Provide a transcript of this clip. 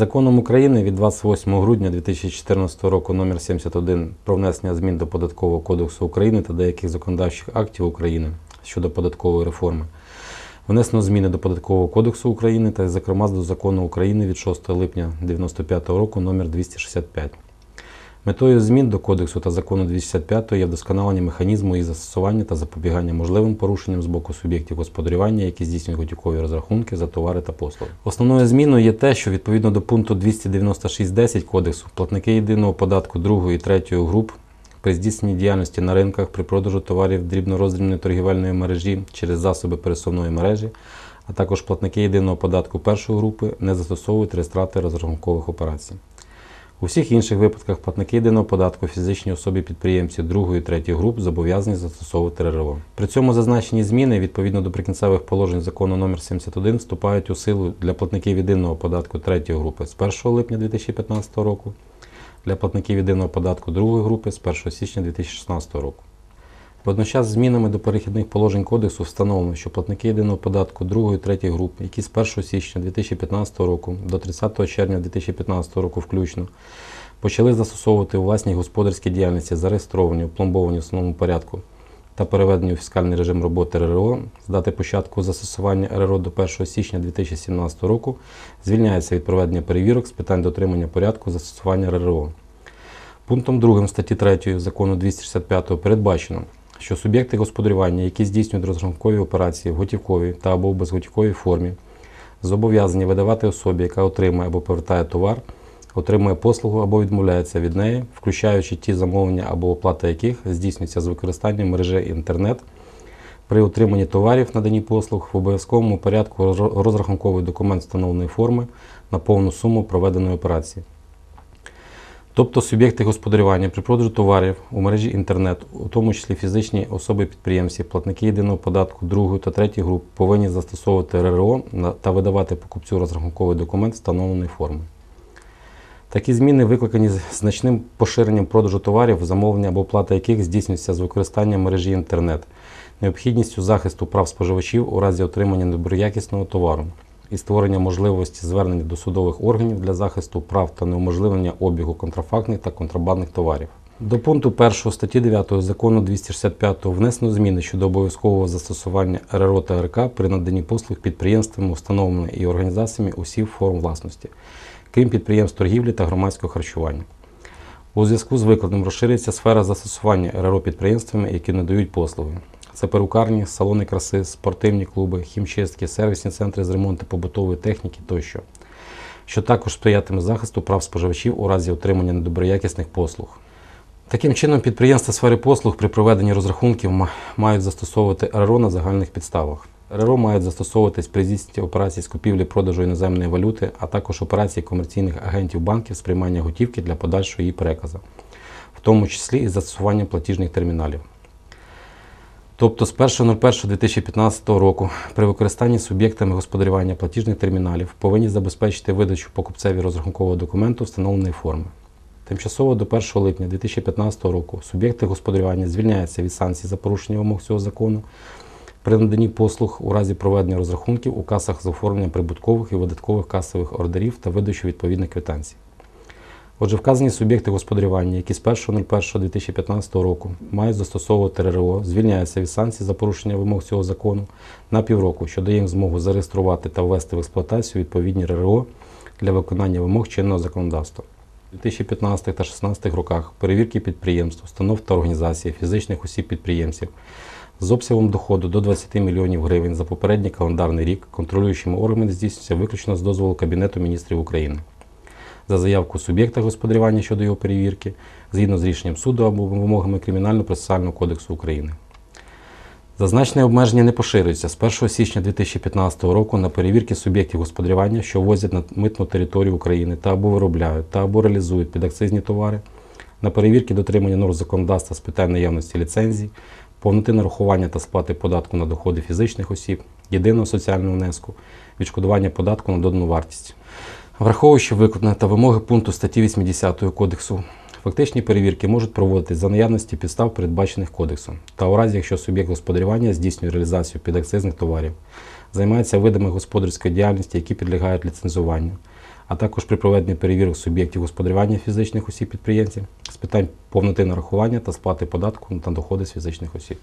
Законом України від 28 грудня 2014 року номер 71 про внесення змін до Податкового кодексу України та деяких законодавчих актів України щодо податкової реформи. Внесено зміни до Податкового кодексу України та, зокрема, до закону України від 6 липня 1995 року номер 265. Метою змін до кодексу та закону 265 є вдосконалення механізму їх застосування та запобігання можливим порушенням з боку суб'єктів господарювання, які здійснюють готівкові розрахунки за товари та послуги. Основною зміною є те, що відповідно до пункту 296.10 кодексу платники єдиного податку другої і третьої груп при здійсненні діяльності на ринках при продажу товарів дрібнороздрібної торгівельної мережі через засоби пересувної мережі, а також платники єдиного податку першої групи не застосовують реєстрати розрахункових операцій. У всіх інших випадках платники єдиного податку фізичні особи підприємці другої і третьої груп зобов'язані застосовувати РРО. При цьому зазначені зміни відповідно до прикінцевих положень закону номер 71 вступають у силу для платників єдиного податку третьої групи з 1 липня 2015 року, для платників єдиного податку другої групи з 1 січня 2016 року. Водночас змінами до перехідних положень кодексу встановлено, що платники єдиного податку другої і третьої групи, які з 1 січня 2015 року до 30 червня 2015 року включно почали застосовувати у власній господарській діяльності зареєстровані, опломбовані в основному порядку та переведені у фіскальний режим роботи РРО з дати початку застосування РРО до 1 січня 2017 року звільняється від проведення перевірок з питань дотримання порядку застосування РРО. Пунктом 2 статті 3 закону 265 передбачено, що суб'єкти господарювання, які здійснюють розрахункові операції в готівковій та або в безготівковій формі, зобов'язані видавати особі, яка отримує або повертає товар, отримує послугу або відмовляється від неї, включаючи ті замовлення або оплата яких здійснюється з використанням мережі інтернет. При отриманні товарів наданні послуг в обов'язковому порядку розрахунковий документ встановленої форми на повну суму проведеної операції. Тобто суб'єкти господарювання при продажу товарів у мережі інтернет, у тому числі фізичні особи-підприємці, платники єдиного податку другої та третьої груп, повинні застосовувати РРО та видавати покупцю розрахунковий документ встановленої форми. Такі зміни викликані значним поширенням продажу товарів, замовлення або оплата яких здійснюється з використанням мережі інтернет, необхідністю захисту прав споживачів у разі отримання недоброякісного товару і створення можливості звернення до судових органів для захисту прав та неуможливлення обігу контрафактних та контрабандних товарів. До пункту 1 статті 9 закону 265 внесено зміни щодо обов'язкового застосування РРО та РК при наданні послуг підприємствами, установами і організаціями усіх форм власності, крім підприємств торгівлі та громадського харчування. У зв'язку з викладом розширюється сфера застосування РРО підприємствами, які надають послуги. Це перукарні, салони краси, спортивні клуби, хімчистки, сервісні центри з ремонту побутової техніки тощо, що також сприятиме захисту прав споживачів у разі отримання недоброякісних послуг. Таким чином, підприємства сфери послуг при проведенні розрахунків мають застосовувати РРО на загальних підставах. РРО мають застосовуватись при здійсненні операцій з купівлі-продажу іноземної валюти, а також операцій комерційних агентів банків з приймання готівки для подальшого її переказу, в тому числі і застосуванням платіжних терміналів. Тобто з 1.01.2015 року при використанні суб'єктами господарювання платіжних терміналів повинні забезпечити видачу покупцеві розрахункового документу встановленої форми. Тимчасово до 1 липня 2015 року суб'єкти господарювання звільняються від санкцій за порушення вимог цього закону при наданні послуг у разі проведення розрахунків у касах з оформленням прибуткових і видаткових касових ордерів та видачу відповідних квитанцій. Отже, вказані суб'єкти господарювання, які з 1.01.2015 року мають застосовувати РРО, звільняються від санкцій за порушення вимог цього закону на півроку, що дає їм змогу зареєструвати та ввести в експлуатацію відповідні РРО для виконання вимог чинного законодавства. У 2015 та 2016 роках перевірки підприємств, установ та організацій, фізичних осіб-підприємців з обсягом доходу до 20 мільйонів гривень за попередній календарний рік контролюючими органами здійснюється виключно з дозволу Кабінету міністрів України за заявку суб'єкта господарювання щодо його перевірки згідно з рішенням суду або вимогами Кримінально-процесуального кодексу України. Зазначене обмеження не поширюється з 1 січня 2015 року на перевірки суб'єктів господарювання, що ввозять на митну територію України та або виробляють, та або реалізують підакцизні товари, на перевірки дотримання норм законодавства з питань наявності ліцензій, повноти нарахування та сплати податку на доходи фізичних осіб, єдиного соціального внеску, відшкодування податку на додану вартість. Враховуючи викладене та вимоги пункту статті 80 Кодексу, фактичні перевірки можуть проводитись за наявності підстав, передбачених кодексом, та у разі, якщо суб'єкт господарювання здійснює реалізацію підакцизних товарів, займається видами господарської діяльності, які підлягають ліцензуванню, а також при проведенні перевірок суб'єктів господарювання фізичних осіб підприємців з питань повноти нарахування та сплати податку на доходи з фізичних осіб.